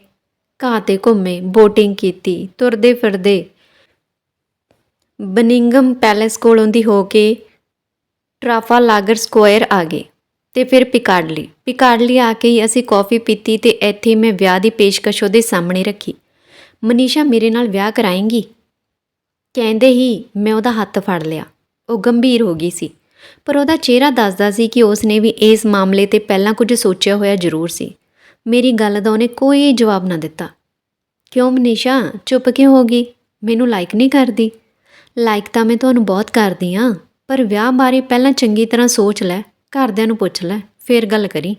S1: ਘਾਹ ਤੇ ਘੁੰਮੇ ਬੋਟਿੰਗ ਕੀਤੀ, ਤੁਰਦੇ ਫਿਰਦੇ। ਬਨਿੰਗਮ ਪੈਲੇਸ ਕੋਲੋਂ ਦੀ ਹੋ ਕੇ ਟਰਾਫਾ ਲਾਗਰ ਸਕੁਆਇਰ ਆ ਗਏ ਤੇ ਫਿਰ ਪਿਕਾਰਡਲੀ ਪਿਕਾਰਡਲੀ ਆ ਕੇ ਹੀ ਅਸੀਂ ਕੌਫੀ ਪੀਤੀ ਤੇ ਇੱਥੇ ਮੈਂ ਵਿਆਹ ਦੀ ਪੇਸ਼ਕਸ਼ ਉਹਦੇ ਸਾਹਮਣੇ ਰੱਖੀ। ਮਨੀਸ਼ਾ, ਮੇਰੇ ਨਾਲ ਵਿਆਹ ਕਰਾਏਂਗੀ? ਕਹਿੰਦੇ ਹੀ ਮੈਂ ਉਹਦਾ ਹੱਥ ਫੜ ਲਿਆ। ਉਹ ਗੰਭੀਰ ਹੋ ਗਈ ਸੀ। ਪਰ ਉਹਦਾ ਚਿਹਰਾ ਦੱਸਦਾ ਸੀ ਕਿ ਉਸ ਨੇ ਵੀ ਇਸ ਮਾਮਲੇ ਤੇ ਪਹਿਲਾਂ ਕੁਝ ਸੋਚਿਆ ਹੋਇਆ ਜ਼ਰੂਰ ਸੀ। ਮੇਰੀ ਗੱਲ ਦਾ ਉਹਨੇ ਕੋਈ ਜਵਾਬ ਨਾ ਦਿੱਤਾ। ਕਿਉਂ ਮਨੀਸ਼ਾ? ਚੁੱਪ ਕਿਉਂ ਹੋ ਗਈ? ਮੈਨੂੰ ਲਾਈਕ ਨਹੀਂ ਕਰਦੀ। ਲਾਈਕ ਤਾਂ ਮੈਂ ਤੁਹਾਨੂੰ ਬਹੁਤ ਕਰਦੀ ਆ ਪਰ ਵਿਆਹ ਬਾਰੇ ਪਹਿਲਾਂ ਚੰਗੀ ਤਰ੍ਹਾਂ ਸੋਚ ਲੈ, ਘਰਦਿਆਂ ਨੂੰ ਪੁੱਛ ਲੈ, ਫੇਰ ਗੱਲ ਕਰੀ।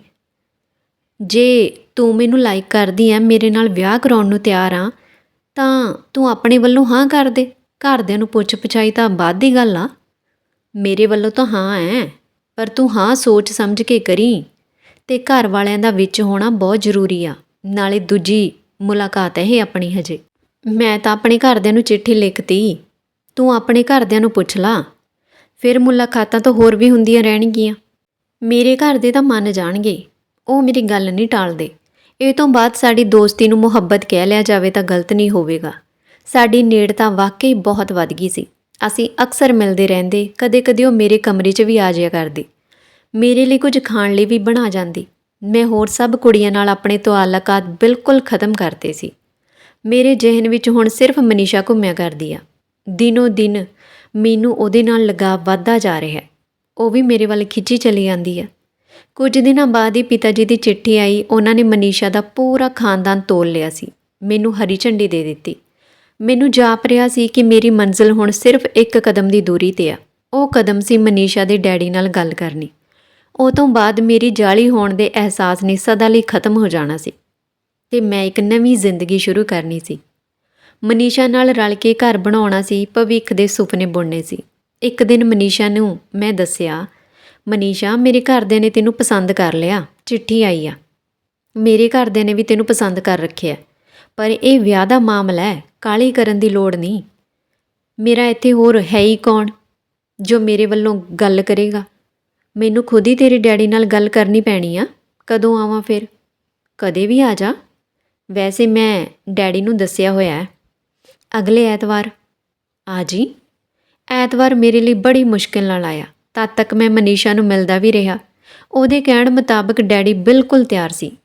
S1: ਜੇ ਤੂੰ ਮੈਨੂੰ ਲਾਈਕ ਕਰਦੀ ਆ ਮੇਰੇ ਨਾਲ ਵਿਆਹ ਕਰਾਉਣ ਨੂੰ ਤਿਆਰ ਆ, ਤਾਂ ਤੂੰ ਆਪਣੇ ਵੱਲੋਂ ਹਾਂ ਕਰ ਦੇ। ਘਰਦਿਆਂ ਨੂੰ ਪੁੱਛ ਪਛਾਈ ਤਾਂ ਬਾਅਦ ਦੀ ਗੱਲ ਆ। ਮੇਰੇ ਵੱਲੋਂ ਤਾਂ ਹਾਂ ਹੈ ਪਰ ਤੂੰ ਹਾਂ ਸੋਚ ਸਮਝ ਕੇ ਕਰੀ। ਅਤੇ ਘਰ ਵਾਲਿਆਂ ਦਾ ਵਿੱਚ ਹੋਣਾ ਬਹੁਤ ਜ਼ਰੂਰੀ ਆ। ਨਾਲੇ ਦੂਜੀ ਮੁਲਾਕਾਤ ਹੈ ਇਹ ਆਪਣੀ ਹਜੇ। ਮੈਂ ਤਾਂ ਆਪਣੇ ਘਰਦਿਆਂ ਨੂੰ ਚਿੱਠੀ ਲਿਖਤੀ। ਤੂੰ ਆਪਣੇ ਘਰਦਿਆਂ ਨੂੰ ਪੁੱਛ ਲਾ। ਫਿਰ ਮੁਲਾਕਾਤਾਂ ਤਾਂ ਹੋਰ ਵੀ ਹੁੰਦੀਆਂ ਰਹਿਣਗੀਆਂ। ਮੇਰੇ ਘਰ ਦੇ ਤਾਂ ਮੰਨ ਜਾਣਗੇ। ਉਹ ਮੇਰੀ ਗੱਲ ਨਹੀਂ ਟਾਲਦੇ। ਇਹ ਤੋਂ ਬਾਅਦ ਸਾਡੀ ਦੋਸਤੀ ਨੂੰ ਮੁਹੱਬਤ ਕਹਿ ਲਿਆ ਜਾਵੇ ਤਾਂ ਗਲਤ ਨਹੀਂ ਹੋਵੇਗਾ। ਸਾਡੀ ਨੇੜਤਾ ਵਾਕਈ ਬਹੁਤ ਵੱਧ ਗਈ ਸੀ। ਅਸੀਂ ਅਕਸਰ ਮਿਲਦੇ ਰਹਿੰਦੇ, ਕਦੇ-ਕਦੇ ਉਹ ਮੇਰੇ ਕਮਰੇ 'ਚ ਵੀ ਆ ਜਾਇਆ ਕਰਦੀ। ਮੇਰੇ ਲਈ ਕੁਝ ਖਾਣ ਲਈ ਵੀ ਬਣਾ ਜਾਂਦੀ। ਮੈਂ ਹੋਰ ਸਭ ਕੁੜੀਆਂ ਨਾਲ ਆਪਣੇ ਤਾਲੁਕਾਤ ਬਿਲਕੁਲ ਖਤਮ ਕਰਤੇ ਸੀ। ਮੇਰੇ ਜ਼ਿਹਨ ਵਿੱਚ ਹੁਣ ਸਿਰਫ ਮਨੀਸ਼ਾ ਘੁੰਮਿਆ ਕਰਦੀ ਆ। ਦਿਨੋ ਦਿਨ ਮੈਨੂੰ ਉਹਦੇ ਨਾਲ ਲਗਾਵ ਵੱਧਦਾ ਜਾ ਰਿਹਾ ਹੈ। ਉਹ ਵੀ ਮੇਰੇ ਵੱਲ ਖਿੱਚੀ ਚਲੀ ਜਾਂਦੀ ਆ। ਕੁਝ ਦਿਨਾਂ ਬਾਅਦ ਹੀ ਪਿਤਾ ਜੀ ਦੀ ਚਿੱਠੀ ਆਈ। ਉਹਨਾਂ ਨੇ ਮਨੀਸ਼ਾ ਦਾ ਪੂਰਾ ਖਾਨਦਾਨ ਤੋਲ ਲਿਆ ਸੀ। ਮੈਨੂੰ ਹਰੀ ਝੰਡੀ ਦੇ ਦਿੱਤੀ। ਮੈਨੂੰ ਜਾਪ ਰਿਹਾ ਸੀ ਕਿ ਮੇਰੀ ਮੰਜ਼ਿਲ ਹੁਣ ਸਿਰਫ ਇੱਕ ਕਦਮ ਦੀ ਦੂਰੀ ਤੇ ਆ। ਉਹ ਕਦਮ ਸੀ ਮਨੀਸ਼ਾ ਦੇ ਡੈਡੀ ਨਾਲ ਗੱਲ ਕਰਨੀ। ਉਹ ਤੋਂ ਬਾਅਦ ਮੇਰੀ ਜਾਲੀ ਹੋਣ ਦੇ ਅਹਿਸਾਸ ਨੇ ਸਦਾ ਲਈ ਖਤਮ ਹੋ ਜਾਣਾ ਸੀ ਤੇ ਮੈਂ ਇੱਕ ਨਵੀਂ ਜ਼ਿੰਦਗੀ ਸ਼ੁਰੂ ਕਰਨੀ ਸੀ। ਮਨੀਸ਼ਾ ਨਾਲ ਰਲ ਕੇ ਘਰ ਬਣਾਉਣਾ ਸੀ, ਭਵਿੱਖ ਦੇ ਸੁਪਨੇ ਬੁਣਨੇ ਸੀ। ਇੱਕ ਦਿਨ ਮਨੀਸ਼ਾ ਨੂੰ ਮੈਂ ਦੱਸਿਆ, ਮਨੀਸ਼ਾ, ਮੇਰੇ ਘਰਦਿਆਂ ਨੇ ਤੈਨੂੰ ਪਸੰਦ ਕਰ ਲਿਆ, ਚਿੱਠੀ ਆਈ ਆ। ਮੇਰੇ ਘਰਦਿਆਂ ਨੇ ਵੀ ਤੈਨੂੰ ਪਸੰਦ ਕਰ ਰੱਖਿਆ ਪਰ ਇਹ ਵਿਆਹ ਦਾ ਮਾਮਲਾ ਹੈ ਕਾਲੀ ਕਰਨ ਦੀ ਲੋੜ ਨਹੀਂ। ਮੇਰਾ ਇੱਥੇ ਹੋਰ ਹੈ ਹੀ ਕੌਣ ਜੋ ਮੇਰੇ ਵੱਲੋਂ ਗੱਲ ਕਰੇਗਾ? ਮੈਨੂੰ ਖੁਦ ਹੀ ਤੇਰੇ ਡੈਡੀ ਨਾਲ ਗੱਲ ਕਰਨੀ ਪੈਣੀ ਆ। ਕਦੋਂ ਆਵਾਂ ਫਿਰ? ਕਦੇ ਵੀ ਆ ਜਾ। ਵੈਸੇ ਮੈਂ ਡੈਡੀ ਨੂੰ ਦੱਸਿਆ ਹੋਇਆ ਹੈ। ਅਗਲੇ ਐਤਵਾਰ। ਆ ਜੀ। ਐਤਵਾਰ ਮੇਰੇ ਲਈ ਬੜੀ ਮੁਸ਼ਕਿਲ ਨਾਲ ਆਇਆ। ਤਦ ਤੱਕ ਮੈਂ ਮਨੀਸ਼ਾ ਨੂੰ ਮਿਲਦਾ ਵੀ ਰਿਹਾ। ਉਹਦੇ ਕਹਿਣ ਮੁਤਾਬਕ ਡੈਡੀ ਬਿਲਕੁਲ ਤਿਆਰ ਸੀ।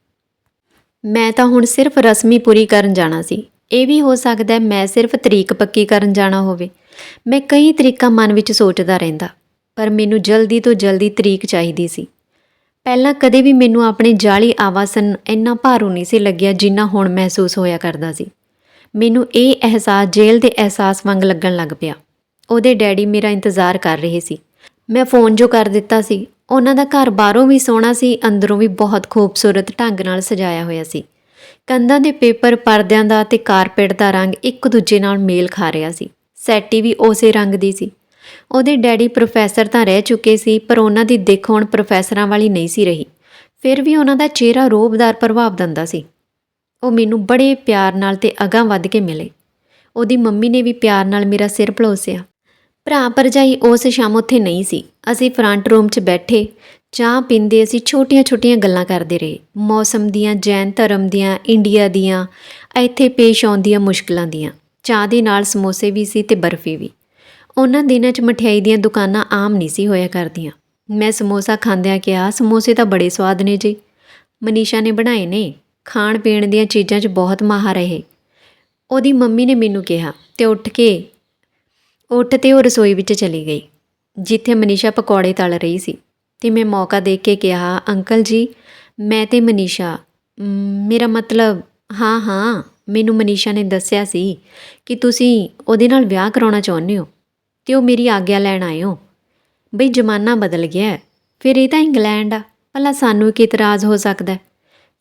S1: ਮੈਂ ਤਾਂ ਹੁਣ ਸਿਰਫ ਰਸਮੀ ਪੂਰੀ ਕਰਨ ਜਾਣਾ ਸੀ। ਇਹ ਵੀ ਹੋ ਸਕਦਾ ਮੈਂ ਸਿਰਫ ਤਰੀਕ ਪੱਕੀ ਕਰਨ ਜਾਣਾ ਹੋਵੇ। ਮੈਂ ਕਈ ਤਰੀਕਾਂ ਮਨ ਵਿੱਚ ਸੋਚਦਾ ਰਹਿੰਦਾ। ਪਰ ਮੈਨੂੰ ਜਲਦੀ ਤੋਂ ਜਲਦੀ ਤਰੀਕ ਚਾਹੀਦੀ ਸੀ। ਪਹਿਲਾਂ ਕਦੇ ਵੀ ਮੈਨੂੰ ਆਪਣੇ ਜਾਲੀ ਆਵਾਸਨ ਇੰਨਾ ਭਾਰੂ ਨਹੀਂ ਸੀ ਲੱਗਿਆ ਜਿੰਨਾ ਹੁਣ ਮਹਿਸੂਸ ਹੋਇਆ ਕਰਦਾ ਸੀ। ਮੈਨੂੰ ਇਹ ਅਹਿਸਾਸ ਜੇਲ੍ਹ ਦੇ ਅਹਿਸਾਸ ਵਾਂਗ ਲੱਗਣ ਲੱਗ ਪਿਆ। ਉਹਦੇ ਡੈਡੀ ਮੇਰਾ ਇੰਤਜ਼ਾਰ ਕਰ ਰਹੇ ਸੀ। ਮੈਂ ਫੋਨ ਜੋ ਕਰ ਦਿੱਤਾ ਸੀ, ਉਹਨਾਂ ਦਾ ਘਰ ਬਾਹਰੋਂ ਵੀ ਸੋਹਣਾ ਸੀ, ਅੰਦਰੋਂ ਵੀ ਬਹੁਤ ਖੂਬਸੂਰਤ ਢੰਗ ਨਾਲ ਸਜਾਇਆ ਹੋਇਆ ਸੀ। ਕੰਧਾਂ ਦੇ ਪੇਪਰ, ਪਰਦਿਆਂ ਦਾ ਤੇ ਕਾਰਪੇਟ ਦਾ ਰੰਗ ਇੱਕ ਦੂਜੇ ਨਾਲ ਮੇਲ ਖਾ ਰਿਹਾ ਸੀ। ਸੈਟੀ ਵੀ ਉਸੇ ਰੰਗ ਦੀ ਸੀ। ਉਹਦੇ ਡੈਡੀ ਪ੍ਰੋਫੈਸਰ ਤਾਂ ਰਹਿ ਚੁੱਕੇ ਸੀ, ਪਰ ਉਹਨਾਂ ਦੀ ਦਿੱਖ ਹੁਣ ਪ੍ਰੋਫੈਸਰਾਂ ਵਾਲੀ ਨਹੀਂ ਸੀ ਰਹੀ। ਫਿਰ ਵੀ ਉਹਨਾਂ ਦਾ ਚਿਹਰਾ ਰੋਬਦਾਰ ਪ੍ਰਭਾਵ ਦਿੰਦਾ ਸੀ। ਉਹ ਮੈਨੂੰ ਬੜੇ ਪਿਆਰ ਨਾਲ ਤੇ ਅਗਾਂਹ ਵੱਧ ਕੇ ਮਿਲੇ। ਉਹਦੀ ਮੰਮੀ ਨੇ ਵੀ ਪਿਆਰ ਨਾਲ ਮੇਰਾ ਸਿਰ ਪਲੋਸਿਆ। ਭਰਾ ਭਰਜਾਈ ਉਸ ਸ਼ਾਮ ਉੱਥੇ ਨਹੀਂ ਸੀ। ਅਸੀਂ ਫਰੰਟ ਰੂਮ 'ਚ ਬੈਠੇ, ਚਾਹ ਪੀਂਦੇ ਅਸੀਂ ਛੋਟੀਆਂ-ਛੋਟੀਆਂ ਗੱਲਾਂ ਕਰਦੇ ਰਹੇ। ਮੌਸਮ ਦੀਆਂ, ਜੈਨ ਧਰਮ ਦੀਆਂ, ਇੰਡੀਆ ਦੀਆਂ, ਇੱਥੇ ਪੇਸ਼ ਆਉਂਦੀਆਂ ਮੁਸ਼ਕਲਾਂ ਦੀਆਂ। ਚਾਹ ਦੇ ਨਾਲ ਸਮੋਸੇ ਵੀ ਸੀ ਤੇ ਬਰਫੀ ਵੀ। ਉਹਨਾਂ ਦਿਨਾਂ 'ਚ ਮਠਿਆਈ ਦੀਆਂ ਦੁਕਾਨਾਂ ਆਮ ਨਹੀਂ ਸੀ ਹੋਇਆ ਕਰਦੀਆਂ। ਮੈਂ ਸਮੋਸਾ ਖਾਂਦਿਆਂ ਕਿਹਾ, ਸਮੋਸੇ ਤਾਂ ਬੜੇ ਸਵਾਦ ਨੇ ਜੀ। ਮਨੀਸ਼ਾ ਨੇ ਬਣਾਏ ਨੇ। ਖਾਣ ਪੀਣ ਦੀਆਂ ਚੀਜ਼ਾਂ 'ਚ ਬਹੁਤ ਮਾਹਰ ਹੈ ਉਹਦੀ ਮੰਮੀ ਨੇ ਮੈਨੂੰ ਕਿਹਾ ਤੇ ਉੱਠ ਕੇ, ਉੱਠ ਤੇ ਉਹ ਰਸੋਈ ਵਿੱਚ ਚਲੀ ਗਈ, ਜਿੱਥੇ ਮਨੀਸ਼ਾ ਪਕੌੜੇ ਤਲ ਰਹੀ ਸੀ। ਤੇ ਮੈਂ ਮੌਕਾ ਦੇਖ ਕੇ ਕਿਹਾ, ਅੰਕਲ ਜੀ, ਮੈਂ ਤੇ ਮਨੀਸ਼ਾ ਮੇਰਾ ਮਤਲਬ, ਹਾਂ ਹਾਂ, ਮੈਨੂੰ ਮਨੀਸ਼ਾ ਨੇ ਦੱਸਿਆ ਸੀ ਕਿ ਤੁਸੀਂ ਉਹਦੇ ਨਾਲ ਵਿਆਹ ਕਰਾਉਣਾ ਚਾਹੁੰਦੇ ਹੋ। ਤੇ ਉਹ ਮੇਰੀ ਆਗਿਆ ਲੈਣ ਆਏ ਹੋ ਬਈ ਜ਼ਮਾਨਾ ਬਦਲ ਗਿਆ ਫਿਰ ਇਹ ਤਾਂ ਇੰਗਲੈਂਡ ਆ। ਭਲਾ ਸਾਨੂੰ ਕੀ ਇਤਰਾਜ਼ ਹੋ ਸਕਦਾ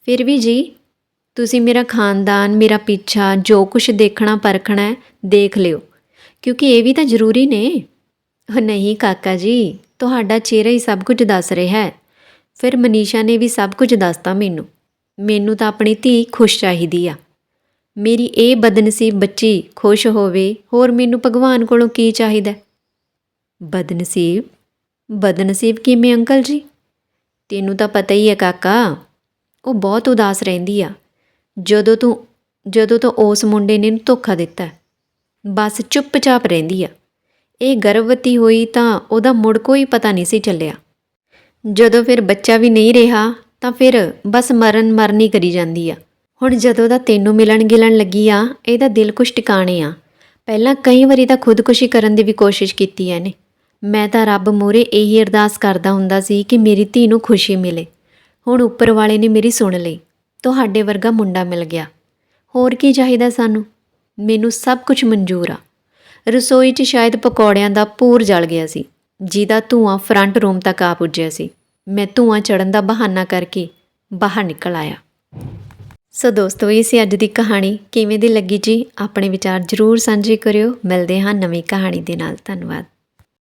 S1: ਫਿਰ ਵੀ ਜੀ, ਤੁਸੀਂ ਮੇਰਾ ਖਾਨਦਾਨ, ਮੇਰਾ ਪਿੱਛਾ, ਜੋ ਕੁਝ ਦੇਖਣਾ, ਪਰਖਣਾ ਦੇਖ ਲਿਓ। ਕਿਉਂਕਿ ਇਹ ਵੀ ਤਾਂ ਜ਼ਰੂਰੀ ਨੇ। ਉਹ ਨਹੀਂ ਕਾਕਾ ਜੀ, ਤੁਹਾਡਾ ਚਿਹਰਾ ਹੀ ਸਭ ਕੁਝ ਦੱਸ ਰਿਹਾ ਹੈ। ਫਿਰ ਮਨੀਸ਼ਾ ਨੇ ਵੀ ਸਭ ਕੁਝ ਦੱਸਤਾ ਮੈਨੂੰ। ਮੈਨੂੰ ਤਾਂ ਆਪਣੀ ਧੀ ਖੁਸ਼ ਚਾਹੀਦੀ ਆ। ਮੇਰੀ ਇਹ ਬਦਨਸੀਬ ਬੱਚੀ ਖੁਸ਼ ਹੋਵੇ, ਹੋਰ ਮੈਨੂੰ ਭਗਵਾਨ ਕੋਲੋਂ ਕੀ ਚਾਹੀਦਾ? ਬਦਨਸੀਬ? ਬਦਨਸੀਬ ਕਿਵੇਂ ਅੰਕਲ ਜੀ? ਤੈਨੂੰ ਤਾਂ ਪਤਾ ਹੀ ਹੈ ਕਾਕਾ, ਉਹ ਬਹੁਤ ਉਦਾਸ ਰਹਿੰਦੀ ਆ। ਜਦੋਂ ਤੂੰ, ਜਦੋਂ ਤੋਂ ਉਸ ਮੁੰਡੇ ਨੇ ਧੋਖਾ ਦਿੱਤਾ ਹੈ। ਬਸ ਚੁੱਪਚਾਪ ਰਹਿੰਦੀ ਆ। ਇਹ ਗਰਭਵਤੀ ਹੋਈ ਤਾਂ ਉਹਦਾ ਮੁੜ ਕੋਈ ਪਤਾ ਨਹੀਂ ਸੀ ਚੱਲਿਆ। ਜਦੋਂ ਫਿਰ ਬੱਚਾ ਵੀ ਨਹੀਂ ਰਿਹਾ, ਤਾਂ ਫਿਰ ਬਸ ਮਰਨ ਮਰਨੀ ਕਰੀ ਜਾਂਦੀ ਆ। ਹੁਣ ਜਦੋਂ ਦਾ ਤੈਨੂੰ ਮਿਲਣ ਗਿਲਣ ਲੱਗੀ ਆ, ਇਹਦਾ ਦਿਲ ਕੁਛ ਟਿਕਾਣੇ ਆ। ਪਹਿਲਾਂ ਕਈ ਵਾਰੀ ਤਾਂ ਖੁਦਕੁਸ਼ੀ ਕਰਨ ਦੀ ਵੀ ਕੋਸ਼ਿਸ਼ ਕੀਤੀ ਐ ਨੇ ਮੈਂ ਤਾਂ ਰੱਬ ਮੂਹਰੇ ਇਹੀ ਅਰਦਾਸ ਕਰਦਾ ਹੁੰਦਾ ਸੀ ਕਿ ਮੇਰੀ ਧੀ ਨੂੰ ਖੁਸ਼ੀ ਮਿਲੇ। ਹੁਣ ਉੱਪਰ ਵਾਲੇ ਨੇ ਮੇਰੀ ਸੁਣ ਲਈ। ਤੁਹਾਡੇ ਵਰਗਾ ਮੁੰਡਾ ਮਿਲ ਗਿਆ। ਹੋਰ ਕੀ ਚਾਹੀਦਾ ਸਾਨੂੰ? ਮੈਨੂੰ ਸਭ ਕੁਝ ਮਨਜ਼ੂਰ ਆ। ਰਸੋਈ 'ਚ ਸ਼ਾਇਦ ਪਕੌੜਿਆਂ ਦਾ ਪੂਰ ਜਲ ਗਿਆ ਸੀ। ਜਿਹਦਾ ਧੂਆਂ ਫਰੰਟ ਰੂਮ ਤੱਕ ਆ ਪੁੱਜਿਆ ਸੀ। ਮੈਂ ਧੂਆਂ ਚੜਨ ਦਾ ਬਹਾਨਾ ਕਰਕੇ ਬਾਹਰ ਨਿਕਲ ਆਇਆ। ਸੋ ਦੋਸਤੋ, ਇਹ ਸੀ ਅੱਜ ਦੀ ਕਹਾਣੀ। ਕਿਵੇਂ ਦੀ ਲੱਗੀ ਜੀ? ਆਪਣੇ ਵਿਚਾਰ ਜਰੂਰ ਸਾਂਝੇ ਕਰਿਓ। ਮਿਲਦੇ ਹਾਂ ਨਵੀਂ ਕਹਾਣੀ ਦੇ ਨਾਲ। ਧੰਨਵਾਦ।